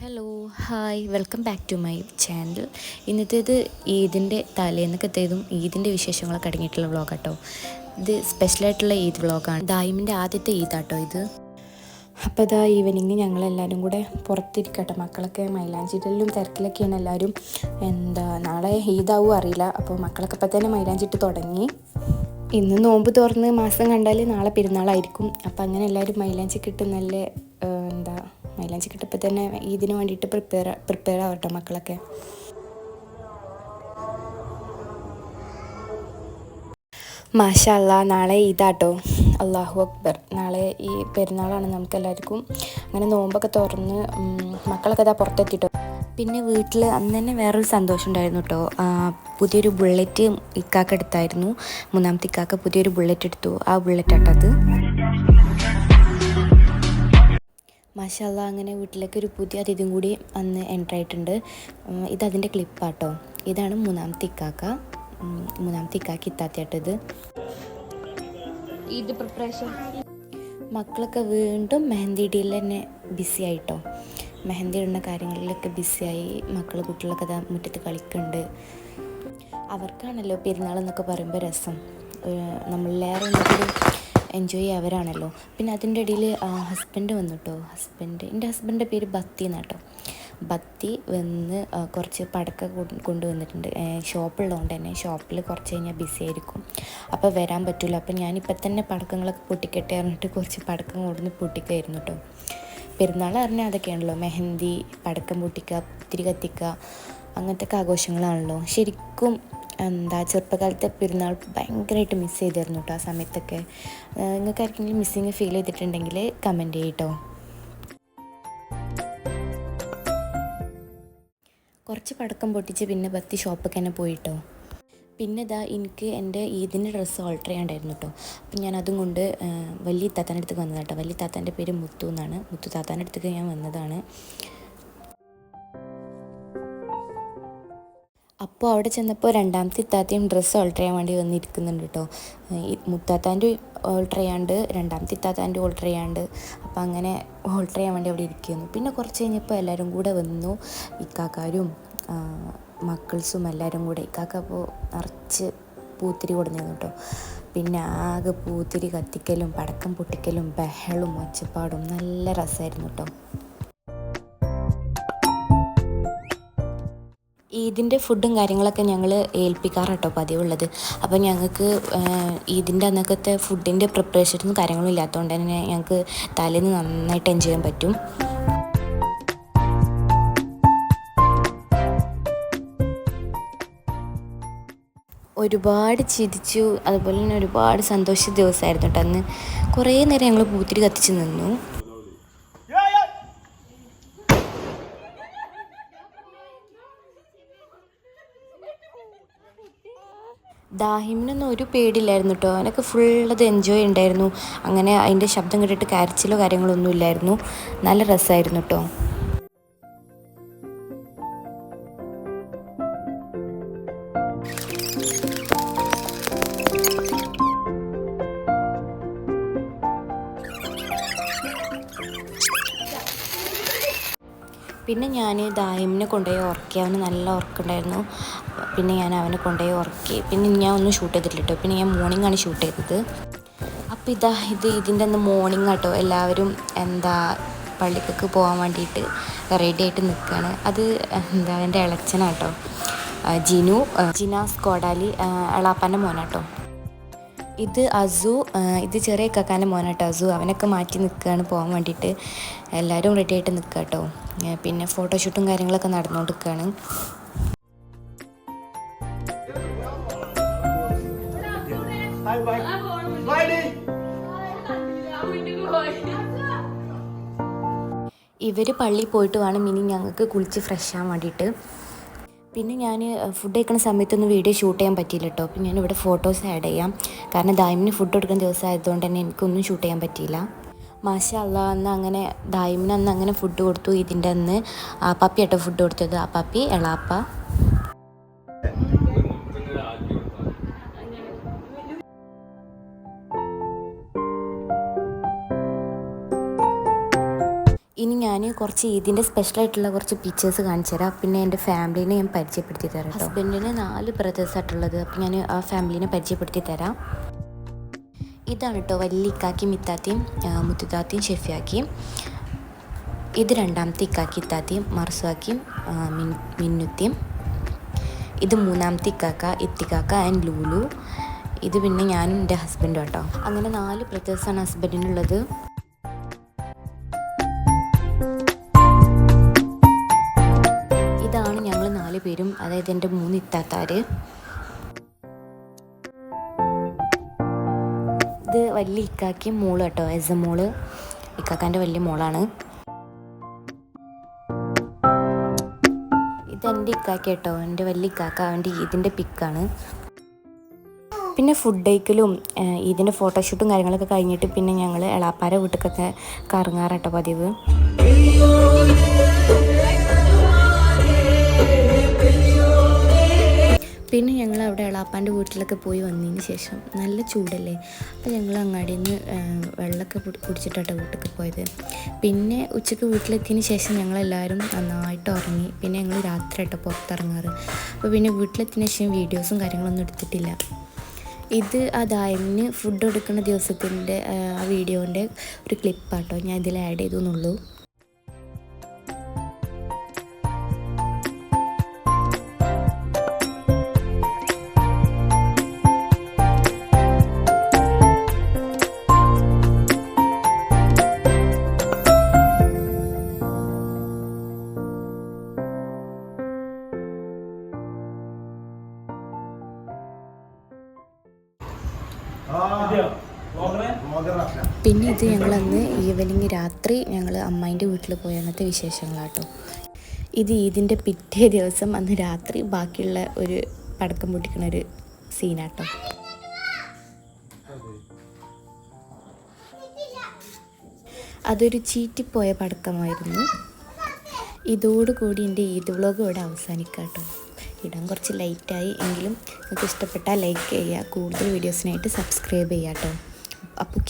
Hello hi welcome back to my channel ഇന്നത്തേത് ഈദിന്റെ തലേന്നൊക്കത്തേതും ഈദിന്റെ വിശേഷങ്ങളൊക്കെ അടങ്ങിയിട്ടുള്ള വ്ളോഗാട്ടോ ഇത് സ്പെഷ്യലായിട്ടുള്ള ഈദ് വ്ളോഗാണ് ദായിമിന്റെ ആദ്യത്തെ ഈദാട്ടോ ഇത്. അപ്പോൾ ഇതാ ഈവനിങ് ഞങ്ങളെല്ലാവരും കൂടെ പുറത്തിരിക്കട്ടെ. മക്കളൊക്കെ മൈലാഞ്ചിട്ടിലും തിരക്കിലൊക്കെയാണ് എല്ലാവരും എന്താ നാളെ ഈദാവും അറിയില്ല. അപ്പോൾ മക്കളൊക്കെ ഇപ്പം തന്നെ മൈലാഞ്ചിട്ട് തുടങ്ങി. ഇന്ന് നോമ്പ് തുറന്ന് മാസം കണ്ടാൽ നാളെ പെരുന്നാളായിരിക്കും. അപ്പം അങ്ങനെ എല്ലാവരും മൈലാഞ്ചി കിട്ട് നല്ല എന്താ മൈലാഞ്ചി കിട്ടപ്പോൾ തന്നെ ഇതിന് വേണ്ടിയിട്ട് പ്രിപ്പയർ പ്രിപ്പയർ ആവട്ടെ മക്കളൊക്കെ. മാഷല്ല നാളെ ഇതാട്ടോ. അള്ളാഹു അക്ബർ. നാളെ ഈ പെരുന്നാളാണ് നമുക്ക് എല്ലാവർക്കും. അങ്ങനെ നോമ്പൊക്കെ തുറന്ന് മക്കളൊക്കെ ഇതാ പുറത്തെത്തിട്ടോ. പിന്നെ വീട്ടിൽ അന്ന് തന്നെ വേറൊരു സന്തോഷം ഉണ്ടായിരുന്നു കേട്ടോ പുതിയൊരു ബുള്ളറ്റ് ഇക്കാക്ക് എടുത്തായിരുന്നു. മൂന്നാമത്തെ ഇക്കാക്ക് പുതിയൊരു ബുള്ളറ്റ് എടുത്തു. ആ ബുള്ളറ്റ് ആട്ടത്. മാഷല്ല അങ്ങനെ വീട്ടിലേക്ക് ഒരു പുതിയ അതിഥിയും കൂടി അന്ന് എന്റർ ആയിട്ടുണ്ട്. ഇതതിന്റെ ഇത് അതിന്റെ ക്ലിപ്പാട്ടോ ഇതാണ് മൂന്നാം തിക്കാക്ക മൂന്നാം മൂന്നാമത്തെ ഇക്കാക്ക് ഇത്താത്തിയാട്ടത് ഇത്. പ്രിപ്പറേഷൻ മക്കളൊക്കെ വീണ്ടും മെഹന്തി ഇടിയിൽ തന്നെ ബിസി ആയിട്ടോ. മെഹന്തി ഇടുന്ന കാര്യങ്ങളിലൊക്കെ ബിസിയായി മക്കൾ കുട്ടികളൊക്കെ മുറ്റത്ത് കളിക്കുന്നുണ്ട്. അവർക്കാണല്ലോ പെരുന്നാൾ എന്നൊക്കെ പറയുമ്പോൾ രസം. നമ്മളിലേറെ എന്തെങ്കിലും എൻജോയ് ചെയ്യാവരാണല്ലോ. പിന്നെ അതിന്റെ ഇടയിൽ ഹസ്ബൻഡ് വന്നു കേട്ടോ ഹസ്ബൻഡ് എന്റെ ഹസ്ബൻഡിന്റെ പേര് ബത്തി എന്നാട്ടോ. ബത്തി വന്ന് കുറച്ച് പടക്ക കൊണ്ട് കൊണ്ടുവന്നിട്ടുണ്ട്. ഷോപ്പുള്ളതുകൊണ്ട് തന്നെ ഷോപ്പിൽ കുറച്ച് കഴിഞ്ഞാൽ ബിസി ആയിരിക്കും. അപ്പോൾ വരാൻ പറ്റില്ല അപ്പോൾ ഞാനിപ്പോൾ തന്നെ പടക്കങ്ങളൊക്കെ പൊട്ടിക്കട്ടെ പറഞ്ഞിട്ട് കുറച്ച് പടക്കം കൊണ്ടുവന്ന് പൊട്ടിക്കായിരുന്നു കേട്ടോ പെരുന്നാൾ പറഞ്ഞാൽ അതൊക്കെയാണല്ലോ. മെഹന്തി പടക്കം പൊട്ടിക്കുക തിരി കത്തിക്കുക അങ്ങനത്തെ ആഘോഷങ്ങളാണല്ലോ. ശരിക്കും എന്താ ചെറുപ്പകാലത്തെ പെരുന്നാൾ ഭയങ്കരമായിട്ട് മിസ് ചെയ്തിരുന്നു കേട്ടോ ആ സമയത്തൊക്കെ. നിങ്ങൾക്ക് ആർക്കെങ്കിലും മിസ്സിങ് ഫീൽ ചെയ്തിട്ടുണ്ടെങ്കിൽ കമന്റ് ചെയ്യട്ടോ കുറച്ച് പടക്കം പൊട്ടിച്ച് പിന്നെ പത്തി ഷോപ്പൊക്കെ തന്നെ പോയിട്ടോ പിന്നെ ഇതാ എനിക്ക് എന്റെ ഈദിന്റെ ഡ്രസ്സ് ഓൾട്ടർ ചെയ്യാണ്ടായിരുന്നു കേട്ടോ അപ്പം ഞാൻ അതും കൊണ്ട് വലിയ താത്താന്റെ അടുത്തേക്ക് വന്നതാണ് കേട്ടോ വലിയ താത്താന്റെ പേര് മുത്തു എന്നാണ്. മുത്തു താത്താന്റെ അടുത്തേക്ക് ഞാൻ വന്നതാണ്. അപ്പോൾ അവിടെ ചെന്നപ്പോൾ രണ്ടാമത്തെ ഇത്താത്തയും ഡ്രസ്സ് ഓൾട്ടർ ചെയ്യാൻ വേണ്ടി വന്നിരിക്കുന്നുണ്ട് കേട്ടോ. മുത്താത്താന്റെ ഓൾട്ടർ ചെയ്യാണ്ട് രണ്ടാമത്തെ ഇത്താത്താന്റെ ഓൾട്ടർ ചെയ്യാണ്ട് അപ്പോൾ അങ്ങനെ ഓൾട്ടർ ചെയ്യാൻ വേണ്ടി അവിടെ ഇരിക്കുന്നു. പിന്നെ കുറച്ച് കഴിഞ്ഞപ്പോൾ എല്ലാവരും കൂടെ വന്നു. ഇക്കാക്കാരും മക്കൾസും എല്ലാവരും കൂടെ. ഇക്കാക്ക അപ്പോൾ നിറച്ച് പൂത്തിരി കൊടുന്നിരുന്നു കേട്ടോ. പിന്നെ ആകെ പൂത്തിരി കത്തിക്കലും പടക്കം പൊട്ടിക്കലും ബഹളും ഒച്ചപ്പാടും നല്ല രസമായിരുന്നു കേട്ടോ. ഈദിന്റെ ഫുഡും കാര്യങ്ങളൊക്കെ ഞങ്ങൾ ഏൽപ്പിക്കാറാട്ടോ പതിവുള്ളത്. അപ്പോൾ ഞങ്ങൾക്ക് ഈദിന്റെ അന്നൊക്കത്തെ ഫുഡിന്റെ പ്രിപ്പറേഷനും കാര്യങ്ങളും ഇല്ലാത്തതുകൊണ്ട് തന്നെ ഞങ്ങൾക്ക് തലേന്ന് നന്നായിട്ട് എൻജോയ് ചെയ്യാൻ പറ്റും. ഒരുപാട് ചിരിച്ചു അതുപോലെ തന്നെ ഒരുപാട് സന്തോഷ ദിവസമായിരുന്നു കേട്ടോ അന്ന്. കുറേ നേരം ഞങ്ങൾ പൂത്തിരി കത്തിച്ച് നിന്നു. ദാഹിമിനൊന്നും ഒരു പേടിയില്ലായിരുന്നു കേട്ടോ. അവനൊക്കെ ഫുൾ അത് എൻജോയ് ഉണ്ടായിരുന്നു അങ്ങനെ അതിന്റെ ശബ്ദം കേട്ടിട്ട് കരച്ചിലോ കാര്യങ്ങളോ ഒന്നും ഇല്ലായിരുന്നു. നല്ല രസമായിരുന്നു കേട്ടോ. പിന്നെ ഞാൻ ദാഹിമിനെ കൊണ്ടുപോയി ഉറക്കി അവന് നല്ല ഉറക്കമുണ്ടായിരുന്നു പിന്നെ ഞാൻ അവനെ കൊണ്ടുപോയി ഉറക്കി. പിന്നെ ഞാൻ ഒന്നും ഷൂട്ട് ചെയ്തിട്ടില്ല കേട്ടോ പിന്നെ ഞാൻ മോർണിംഗ് ആണ് ഷൂട്ട് ചെയ്തത്. അപ്പോൾ ഇതാ ഇത് ഇതിന്റെ അന്ന് മോർണിംഗ് ആട്ടോ. എല്ലാവരും എന്താ പള്ളിക്കൊക്കെ പോകാൻ വേണ്ടിയിട്ട് റെഡി ആയിട്ട് നിൽക്കുകയാണ് അത് എന്താ എന്റെ ഇളച്ചനാട്ടോ ജിനു ജിനാസ് കോടാലി എളാപ്പാന്റെ മോനാട്ടോ. ഇത് അസു ഇത് ചെറിയ കക്കാന്റെ മോനാട്ടോ അസു. അവനൊക്കെ മാറ്റി നിൽക്കുകയാണ് പോകാൻ വേണ്ടിയിട്ട് എല്ലാവരും റെഡി ആയിട്ട് നിൽക്കുക കേട്ടോ പിന്നെ ഫോട്ടോഷൂട്ടും കാര്യങ്ങളൊക്കെ നടന്നുകൊണ്ട് നിൽക്കുകയാണ് ഇവർ പള്ളിയിൽ പോയിട്ട് വേണം. ഇനി ഞങ്ങൾക്ക് കുളിച്ച് ഫ്രഷ് ആവാൻ വേണ്ടിയിട്ട്. പിന്നെ ഞാൻ ഫുഡ് കഴിക്കുന്ന സമയത്തൊന്നും വീഡിയോ ഷൂട്ട് ചെയ്യാൻ പറ്റിയില്ല കേട്ടോ അപ്പം ഇവിടെ ഫോട്ടോസ് ആഡ് ചെയ്യാം. കാരണം ദായിമിന് ഫുഡ് കൊടുക്കുന്ന ദിവസം ആയതുകൊണ്ട് തന്നെ എനിക്കൊന്നും ഷൂട്ട് ചെയ്യാൻ പറ്റിയില്ല. മാഷ അല്ല അന്ന് അങ്ങനെ ദായിമിന് അന്ന് അങ്ങനെ ഫുഡ് കൊടുത്തു ഇതിന്റെ അന്ന്. ആ പപ്പി ആട്ടോ ഫുഡ് കൊടുത്തത്. ആ പപ്പി എളാപ്പ. ഞാൻ കുറച്ച് ഇതിന്റെ സ്പെഷ്യലായിട്ടുള്ള കുറച്ച് പിക്ചേഴ്സ് കാണിച്ചു തരാം. പിന്നെ എന്റെ ഫാമിലീനെ ഞാൻ പരിചയപ്പെടുത്തി തരാം ഹസ്ബൻഡിന് നാല് ബ്രദേഴ്സായിട്ടുള്ളത് അപ്പോൾ ഞാൻ ആ ഫാമിലീനെ പരിചയപ്പെടുത്തി തരാം. ഇതാണ് കേട്ടോ വലിയ ഇക്കാക്കിയും ഇത്താത്തിയും മുത്തുതാത്തിയും ഷെഫിയാക്കിയും. ഇത് രണ്ടാമത്തെ ഇക്കാക്കി ഇത്താത്തിയും മർസുവാക്കിയും മിൻ- മിന്നുത്തിയും. ഇത് മൂന്നാമത്തെ ഇക്കാക്ക ഇത്തിക്കാക്ക ആൻഡ് ലൂലു. ഇത് പിന്നെ ഞാനും എന്റെ ഹസ്ബൻഡും കേട്ടോ അങ്ങനെ നാല് ബ്രദേഴ്സാണ് ഹസ്ബൻഡിനുള്ളത് പേരും അതായത് എന്റെ മൂന്ന് ഇത്താത്താര്. ഇത് വലിയ ഇക്കാക്കിയും മോൾ കേട്ടോ എസ് എ മോൾ. ഇക്കാക്കാന്റെ വലിയ മോളാണ്. ഇത് എന്റെ ഇക്കാക്ക കേട്ടോ എന്റെ വലിയ ഇക്കാക്ക അവന്റെ ഇതിന്റെ പിക്കാണ്. പിന്നെ ഫുഡ് ഡേക്കിലും ഇതിന്റെ ഫോട്ടോഷൂട്ടും കാര്യങ്ങളൊക്കെ കഴിഞ്ഞിട്ട് പിന്നെ ഞങ്ങൾ എളാപ്പാര വീട്ടിലൊക്കെ കറങ്ങാറട്ടോ പതിവ്. പിന്നെ ഞങ്ങൾ അവിടെ എളാപ്പാന്റെ വീട്ടിലൊക്കെ പോയി വന്നതിന് ശേഷം നല്ല ചൂടല്ലേ? അപ്പോൾ ഞങ്ങൾ അങ്ങാടിയിൽ നിന്ന് വെള്ളമൊക്കെ കുടി- കുടിച്ചിട്ടാട്ടോ വീട്ടിലേക്ക് പോയത്. പിന്നെ ഉച്ചയ്ക്ക് വീട്ടിലെത്തിയതിന് ശേഷം ഞങ്ങളെല്ലാവരും നന്നായിട്ട് ഉറങ്ങി. പിന്നെ ഞങ്ങൾ രാത്രി ആട്ടോ പുറത്തിറങ്ങാറ്. അപ്പോൾ പിന്നെ വീട്ടിലെത്തിയതിന് ശേഷം വീഡിയോസും കാര്യങ്ങളൊന്നും എടുത്തിട്ടില്ല. ഇത് ആ ദായമിന് ഫുഡ് എടുക്കുന്ന ദിവസത്തിന്റെ ആ വീഡിയോന്റെ ഒരു ക്ലിപ്പാട്ടോ ഞാൻ ഇതിൽ ആഡ് ചെയ്തു എന്നുള്ളൂ പിന്നെ ഇത് ഞങ്ങളന്ന് ഈവനിങ് രാത്രി ഞങ്ങൾ അമ്മേന്റെ വീട്ടിൽ പോയ അന്നത്തെ വിശേഷങ്ങളാട്ടോ. ഇത് ഈദിന്റെ പിറ്റേ ദിവസം അന്ന് രാത്രി ബാക്കിയുള്ള ഒരു പടക്കം പൊട്ടിക്കുന്ന ഒരു സീനാട്ടോ. അതൊരു ചീറ്റിപ്പോയ പടക്കമായിരുന്നു. ഇതോടുകൂടി എന്റെ ഈദ് വ്ളോഗ് ഇവിടെ അവസാനിക്കാം കേട്ടോ ഇടാൻ കുറച്ച് ലൈറ്റായി എങ്കിലും നിങ്ങൾക്ക് ഇഷ്ടപ്പെട്ടാൽ ലൈക്ക് ചെയ്യുക കൂടുതൽ വീഡിയോസിനായിട്ട് സബ്സ്ക്രൈബ് ചെയ്യാം കേട്ടോ അപ്പോൾ